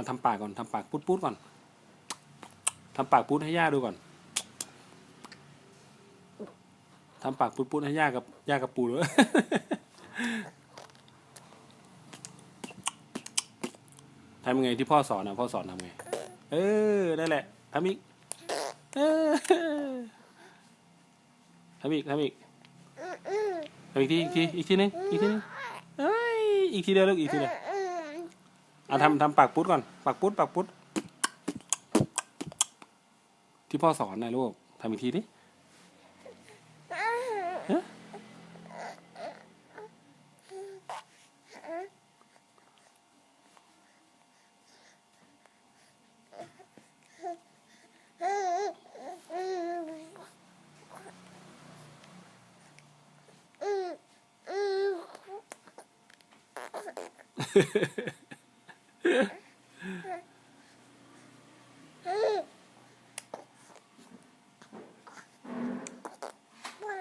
เอาทำปากก่อนทำปากปุ๊ดปุ๊ดก่อนทำปากปุ๊ดให้ย่าดูก่อนทำปากปุ๊ดปุ๊ดให้ย่ากับย่ากับปูด้วยทำยังไงที่พ่อสอนนะพ่อสอนทำไง เออได้แหละทำอีกเออทำอีกทำอีกทำอีกทีอีกทีอีกทีนึงอีกทีนึงเอ้ยอีกทีเดียวลูกอีกทีเดียว อะทำทำปากปุ๊ดก่อนปากปุ๊ดปากปุ๊ดที่พ่อสอนนะลูกทำอีกทีดิฮะ